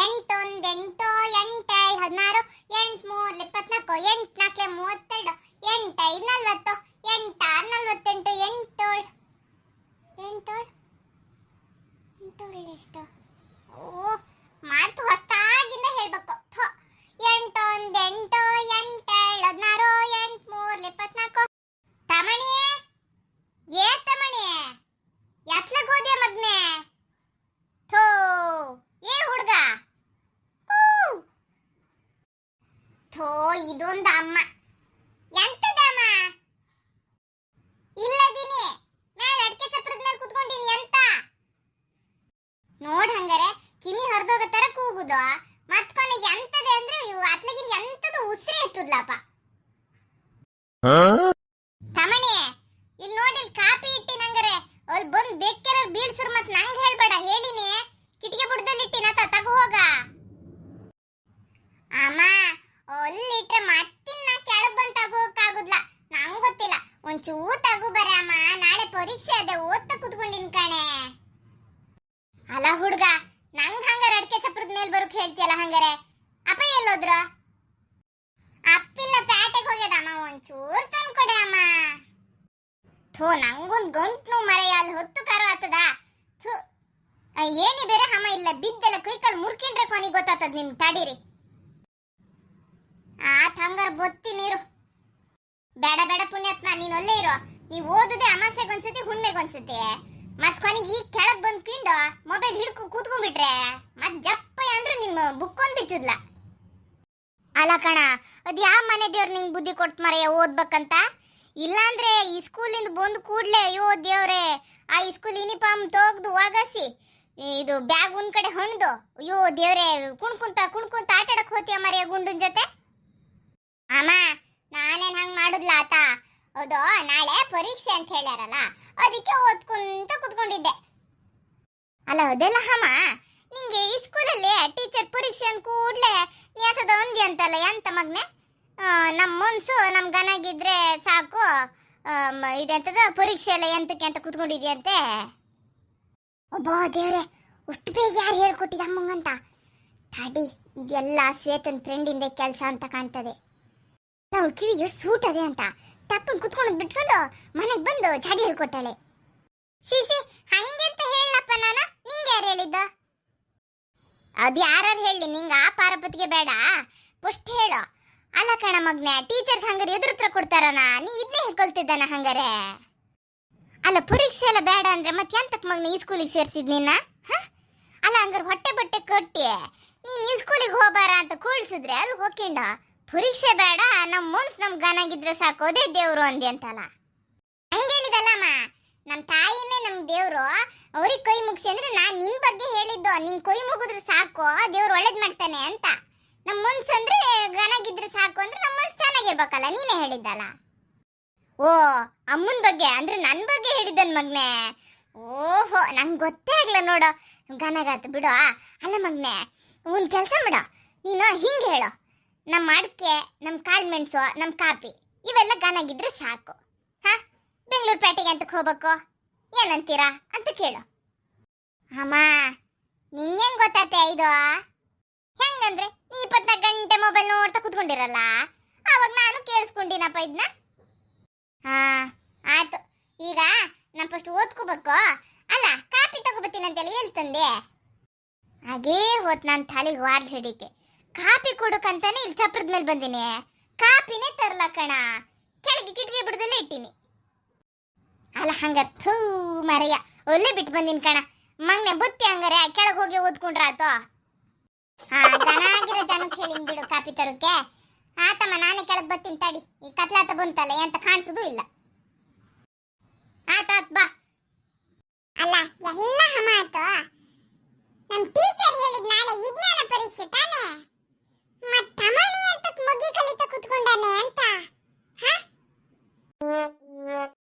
ಎಂಟೊಂದ್ ಎಂಟು ಎಂಟೆರಡು ಹದಿನಾರು ಎಂಟು ಮೂರು ಇಪ್ಪತ್ನಾಲ್ಕು ಎಂಟು ನಾಲ್ಕು ಮೂವತ್ತೆರಡು, ಎಂಟೈದು ನಲ್ವತ್ತು, ಎಂಟಾರು ನಲ್ವತ್ತೆಂಟು, ಎಂಟೋಳು. ಎಂಟೋಳು? ಎಂಟೋಳು ಎಷ್ಟು? ಓ, ಮಾತು ಹೊಸ್ತಾಗಿಂದ ಹೇಳ್ಬೇಕು ಥು. ಎಂಟೊಂದ್ ಎಂಟು ಎಂಟೇಳು ಹದಿನಾರು ಎಂಟ್ ಮೂರ್ ಇಪ್ಪತ್ನಾಲ್ಕು ತಮಣಿ ಏ ತಮಣಿ ಎತ್ಲಕ್ ಹೋದೆ ಮಗ್ನೆ ಥೋ ಏ ಹುಡ್ಗ ಊ. ಥೋ ಇದೊಂದು ಅಮ್ಮ. ಎಂತದಮ್ಮ? ಇಲ್ಲದಿನಿ, ಮೇಲೆ ಅಡಕೆ ಚಪ್ರದ ಮೇಲೆ ಕುತ್ಕೊಂಡಿನಿ, ಎಂತ? ನೋಡ್ ಹಂಗಾರೆ, ಕಿಮಿ ಹರಿದೋಗ ತರ ಕೂಗುದು. ಮತ್ ಕೊನೆಗೆ ಎಂತದೆ ಅಂದ್ರೆ ಇವು ಅತ್ಲಗಿಂದ ಎಂತದು ಉಸಿರೇ ಎತ್ತುದ್ಲಪ್ಪ ತಮಣಿ ಇಲ್ಲಿ ನೋಡಿ ಇಲ್ಲಿ ಕಾಪಿ ಇಟ್ಟಿನ ಹಂಗಾರೆ ಅಲ್ಲಿ ಬಂದ್ ಬೇಕೆಲ್ಲ ಬೀಡ್ಸರ್ ಮತ್ ನಂಗ್ ಹೇಳ್ಬೇಡ ಹೇಳಿನಿ ಕಿಟಿಕಿ ಬುಡದಲ್ಲಿ ಇಟ್ಟಿನ ಆತ ತಗೋ ಹೋಗ ಅಮ್ಮ ಅಲ್ಲಿ ಇಟ್ರೆ ಮತ್ತಿನ್ನ ಕೆಳಗ್ ಬಂದ್ ತಗೋಕಾಗುದ್ಲ ನಂಗ್ ಗೊತ್ತಿಲ್ಲ ಒಂಚೂರು ತಗೋ ಬರ ನಾಳೆ ಪರೀಕ್ಷೆ ಅದೇ, ಓದ್ತಾ ಕುತ್ಕೊಂಡಿನ್ ಕಣೆ. ಅಲ್ಲ ಹುಡ್ಗ, ನಂಗ್ ಹಂಗಾರೆ ಅಡ್ಕೆ ಚಪ್ರದ ಮೇಲ್ ಬರೋಕ್ ಹೇಳ್ತಿಯಲ್ಲ ಹಂಗಾರೆ? ಅಪ್ಪ ಎಲ್ಲೋದ್ರ? ಅಪ್ಪಿಲ್ಲ ಪ್ಯಾಟೆಗೆ ಹೋಗ್ಯದಮ್ಮ, ಒಂಚೂರು ತಂದ್ಕೊಡೆ ಅಮ್ಮ. ಥೋ, ನಂಗೊಂದ್ ಗಂಟ್ನು ಮರೆಯ, ಅಲ್ಲಿ ಹೊತ್ತು ಕರು ಆತದ ಥು ಬೇರೆ ಹಮ ಇಲ್ಲ, ಬಿದ್ದೆಲ್ಲ ಕೈಕಾಲು ಮುರ್ಕಿಂಡ್ರೆ ಕೊನಿಗೆ ಗೊತ್ತಾತದ ನಿಮ್ಗೆ ತಡೀರಿ. ಆತ್ ಹಂಗಾರ ಬೊತ್ತಿ ನೀರು. ನೀನ್ ಒಳ್ಳೆ ಇರೋ. ನೀವ್ ಒಂದ್ಸತಿ ಅಮಾಸೆಗೊಂದ್ಸತಿ ಹುಣ್ಮೆಗೊಂದ್ಸತಿ ಮತ್ ಕೊನೆಗೆ ಈಗ ಕೆಳಗ್ ಬಂದ್ ಕಿಂಡು, ಮೊಬೈಲ್ ಹಿಡ್ಕೊ ಕೂತ್ಕೊಂಡ್ಬಿಟ್ರೆ, ಮತ್ ಜಪ್ಪ ಅಂದ್ರೆ ನಿಮ್ ಬುಕ್ ಒಂದ್ ಬಿಚ್ಚುದ್ಲ ಅಲ್ಲ ಕಣ, ಅದ್ ಯಾವ ಮನೆ ದೇವ್ರು ನಿಂಗೆ ಬುದ್ಧಿ ಕೊಡ್ತ ಮರೆಯ ಓದ್ಬೇಕಂತ? ಇಲ್ಲಾಂದ್ರೆ ಈ ಸ್ಕೂಲಿಂದ ಬಂದ್ ಕೂಡ್ಲೆ, ಅಯ್ಯೋ ದೇವ್ರೆ, ಆ ಈ ಸ್ಕೂಲ್ ಯೂನಿಫಾರ್ಮ್ ತೆಗ್ದು ಒಗಸಿ, ಇದು ಬ್ಯಾಗ್ ಒಂದ್ ಕಡೆ ಹೊಣ್ದು. ಅಯ್ಯೋ ದೇವ್ರೆ, ಕುಣ್ಕುಂತ ಕುಣ್ಕುಂತ ಆಟ ಆಡಕ್ ಹೋತಿಯ ಮರೆಯ ಗುಂಡನ್ ಜೊತೆ? ಅಮ್ಮ, ನಾನೇನ್ ಹಂಗ್ ಮಾಡುದ್ಲ ಆತ? ಹೌದು, ನಾಳೆ ಪರೀಕ್ಷೆ ಅಂತ ಹೇಳ್ಯಾರಲ್ಲ, ಅದಕ್ಕೆ ಓದ್ಕೊಂತ ಕುತ್ಕೊಂಡಿದ್ದೆ. ಅಲ್ಲ, ಅದೆಲ್ಲ ಹಮ್ಮ ನಿಂಗೆ ಈ ಸ್ಕೂಲಲ್ಲಿ ಟೀಚರ್ ಪರೀಕ್ಷೆ ಅಂದ ಕೂಡಲೇ ನ್ಯಾಸದ ಒಂದಿ ಅಂತಲ್ಲ, ಎಂತ ಮಗ್ನೆ? ನಮ್ಮ ನಮ್ ಮುನ್ಸು, ನಮ್ ಗನಾಗಿದ್ರೆ ಸಾಕು. ಇದೆಂತದ? ಪರೀಕ್ಷೆ ಎಲ್ಲ ಎಂತಕ್ಕೆ ಅಂತ ಕುತ್ಕೊಂಡಿದ್ಯಂತೆ ಒಬ್ಬ ದೇವ್ರೆ, ಅಷ್ಟು ಬೇಗ ಯಾರು ಹೇಳ್ಕೊಟ್ಟಿದ ಅಮ್ಮಂಗಂತ ತಾಡಿ, ಇದೆಲ್ಲ ಶ್ವೇತನ್ ಫ್ರೆಂಡಿಂದ ಕೆಲಸ ಅಂತ ಕಾಣ್ತದೆ. ಅವಳ ಕಿವಿಗೆ ಸೂಟ್ ಅದೇ ಅಂತ. ತಪ್ಪನ್ ಕುತ್ಕೊಂಡು ಬಿಟ್ಕೊಂಡು ಮನೆಗೆ ಬಂದು ಚಡಿ ಹೇಳ್ಕೊಟ್ಟಾಳೆ. ಸಿಸಿ ಹಂಗೆ ಅಂತ ಹೇಳಪ್ಪ ನಾನು? ನಿಂಗೆ ಯಾರು ಹೇಳಿದ್ದ? ಅದು ಯಾರು ಹೇಳಿ, ನಿಂಗ ಆ ಪಾರಪತಿಗೆ ಬೇಡ. ಪುಷ್ಟ್ ಹೇಳು. ಅಲ್ಲ ಕಣ ಮಗ್ನೆ, ಟೀಚರ್ಗೆ ಹಂಗಾರೆ ಎದುರು ಉತ್ತರ ಕೊಡ್ತಾರನ? ನೀ ಇದನ್ನೇ ಹೇಳ್ಕೊಳ್ತಿದ್ದಾನ ಹಂಗಾರೆ. ಅಲ್ಲ, ಪರೀಕ್ಷೆ ಎಲ್ಲ ಬೇಡ ಅಂದ್ರೆ ಮತ್ತೆ ಎಂತಕ್ ಮಗ್ನ ಈ ಸ್ಕೂಲಿಗೆ ಸೇರ್ಸಿದ್ ನಿನ್ನ? ಅಲ್ಲ, ಹಂಗಾರೆ ಹೊಟ್ಟೆ ಬಟ್ಟೆ ಕೊಟ್ಟಿ, ನೀನು ಈ ಸ್ಕೂಲಿಗೆ ಹೋಗ್ಬಾರ ಅಂತ ಕೂಡಿಸಿದ್ರೆ ಅಲ್ಲಿ ಹೋಗ್ಕೊಂಡ? ಪರೀಕ್ಷೆ ಬೇಡ, ನಮ್ ಮುನ್ಸ್ ನಮ್ ಗನಾಗಿದ್ರೆ ಸಾಕೋದೇ ದೇವ್ರು ಅಂದಿ ಅಂತಲ್ಲ. ಹಂಗೇಳಿದಲ್ಲಮ್ಮ ಹೇಳಿದಲ್ಲಮ್ಮ, ನಮ್ ತಾಯಿನೇ ನಮ್ ದೇವ್ರು, ಅವ್ರಿಗೆ ಕೈ ಮುಗಿಸಿ ಅಂದ್ರೆ ನಾನು ನಿನ್ ಬಗ್ಗೆ ಹೇಳಿದ್ದು, ನಿನ್ ಕೈ ಮುಗಿದ್ರೆ ಸಾಕು ದೇವ್ರು ಒಳ್ಳೇದ್ ಮಾಡ್ತಾನೆ ಅಂತ. ನಮ್ ಮುನ್ಸ್ ಅಂದ್ರೆ ಗನಾಗಿದ್ರೆ ಸಾಕು ಅಂದ್ರೆ ನಮ್ ಮುನ್ಸ್ ಚೆನ್ನಾಗಿರ್ಬೇಕಲ್ಲ ನೀನೇ ಹೇಳಿದ್ದಲ್ಲ. ಓ, ಅಮ್ಮನ್ ಬಗ್ಗೆ, ಅಂದ್ರೆ ನನ್ ಬಗ್ಗೆ ಹೇಳಿದ್ದನ್ ಮಗ್ನೆ? ಓಹೋ, ನಂಗೆ ಗೊತ್ತೇ ಆಗ್ಲ ನೋಡು. ಗನಗಾತ ಬಿಡು ಅಲ್ಲ ಮಗ್ನೆ, ಒಂದ್ ಕೆಲಸ ಮಾಡು. ನೀನು ಹಿಂಗೆ ಹೇಳು. ನಮ್ಮ ಅಡಿಕೆ ನಮ್ಮ ಕಾಳು ಮೆಣಸು ನಮ್ಮ ಕಾಪಿ ಇವೆಲ್ಲ ಗಾನಾಗಿದ್ರೆ ಸಾಕು. ಹಾ? ಬೆಂಗಳೂರು ಪೇಟೆಗೆ ಅಂತಕ್ಕೆ ಹೋಗ್ಬೇಕು. ಏನಂತೀರಾ ಅಂತ ಕೇಳು. ಅಮ್ಮ, ನಿಂಗೇನು ಗೊತ್ತಾತೆ ಇದು? ಹೆಂಗಂದ್ರೆ ನೀ ಇಪ್ಪತ್ನಾಲ್ಕು ಗಂಟೆ ಮೊಬೈಲ್ ನೋಡ್ತಾ ಕುತ್ಕೊಂಡಿರಲ್ಲ, ಅವಾಗ ನಾನು ಕೇಳಿಸ್ಕೊಂಡಿನಪ್ಪ ಇದನ್ನ ಹಾ, ಆಯ್ತು. ಈಗ ನಾನು ಫಸ್ಟ್ ಓದ್ಕೋಬೇಕು. ಅಲ್ಲ ಕಾಪಿ ತಗೋಬತ್ತೀನಂತೆಲ್ಲ ಎಲ್ಲಿ ತಂದೆ ಹಾಗೇ ಹೋತ್ ನಾನು ತಲೆಗೆ ವಾರ್ಲ್ ಹಿಡಿಕೆ. ಕಾಪಿ ಕೊಡಕಂತಾನೆ ಇಲ್ಲಿ ಚಪ್ರದ ಮೇಲೆ ಬಂದಿನಿ. ಕಾಪಿನೇ ತರಲ ಕಣ. ಕೆಳಗೆ ಕಿಟಕಿ ಬಿಡದಲ್ಲೇ ಇಟ್ಟಿನಿ. ಅಲ್ಲ ಹಂಗ ಥೂ ಮರೆಯ. ಒಳ್ಳೆ ಬಿಟ್ಟು ಬಂದಿನಿ ಕಣ. ಮಂಗ್ನೆ ಬುತ್ತಿ ಹಂಗಾರೆ ಕೆಳಗೆ ಹೋಗಿ ಓದ್ಕೊಂಡ್ರ ಆತು ಹಾ ಜನ ಜನಕ್ಕೆ ಹೇಳಿನ್ ಬಿಡು ಕಾಪಿ ತರೋಕೆ. ಆತಮ್ಮ, ನಾನೇ ಕೆಳಗೆ ಬರ್ತೀನಿ ತಡಿ. ಈ ಕತ್ಲಾತ ಬಂತಲ್ಲ, ಎಂತ ಕಾಣಿಸೋದು ಇಲ್ಲ. ಆತ ಬಾ. ಅಲ್ಲ, ಎಲ್ಲ ಹಮ ಆತು